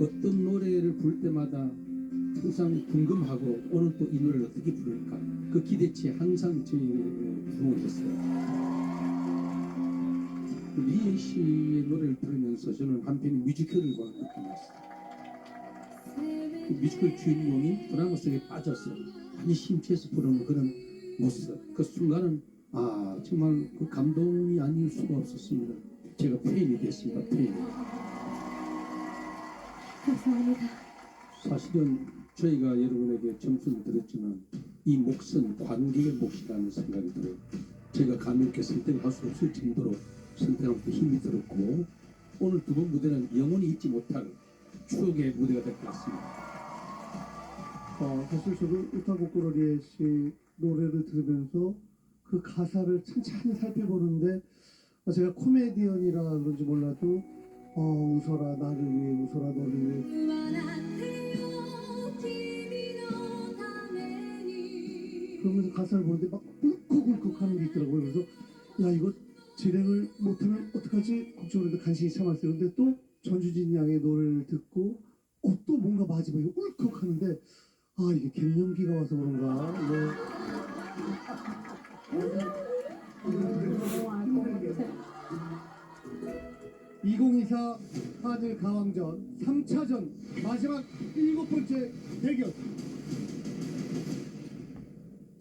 어떤 노래를 부를 때마다 항상 궁금하고 오늘 또 이 노래를 어떻게 부를까 그 기대치에 항상 저희 있었어요. 리에 씨의 노래를 부르면서 저는 한편의 뮤지컬을 본 느낌이었어요. 그 뮤지컬 주인공이 드라마 속에 빠져서 많이 심취해서 부르는 그런 모습. 그 순간은 아 정말 그 감동이 아닐 수가 없었습니다. 제가 팬이 됐습니다. 팬. 감사합니다. 사실은 저희가 여러분에게 점수를 드렸지만 이 몫은 관객의 몫이라는 생각이 들어요. 제가 감히 이렇게 선택을 할수 없을 정도로 선택하면서 힘이 들었고 오늘 두 번 무대는 영원히 잊지 못할 추억의 무대가 될 것 같습니다. 어, 사실 저도 울타곡구러리에 씨 노래를 들으면서 그 가사를 천천히 살펴보는데 어, 제가 코미디언이라 그런지 몰라도 어, 웃어라. 나를 위해 웃어라. 너를 위해. 그러면서 가사를 보는데 막 울컥울컥 하는 게 있더라고요. 그래서 야 이거 진행을 못하면 어떡하지? 걱정했는데 간신히 참았어요. 근데 또 전주진 양의 노래를 듣고 어, 또 뭔가 마지막에 울컥 하는데 아 이게 갱년기가 와서 그런가? 네. 2024 하늘 가왕전 3차전 마지막 일곱 번째 대결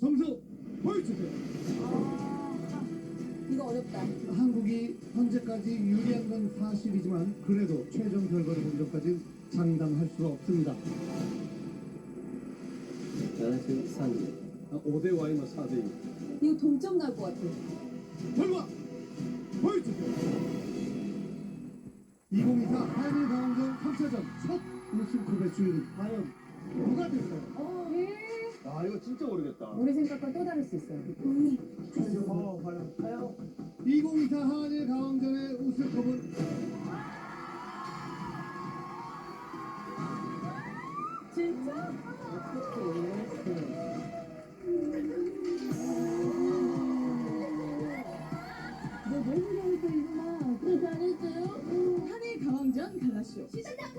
점수 보여주세요 이거 어렵다. 한국이 현재까지 유리한 건 사실이지만 그래도 최종 결과를 보기 전까지 장담할 수가 없습니다 73개. 5대 Y나 4대 2. 이거 동점 날 것 같아. 결과 보여주세요 2024 한일 가왕전 3차전 첫 우승 컵의 주인 과연 누가 될까요? 어, 아 이거 진짜 모르겠다. 우리 생각과 또 다를 수 있어요. 어, 과연 과연 2024 한일 가왕전의 우승컵은 진짜? 너 너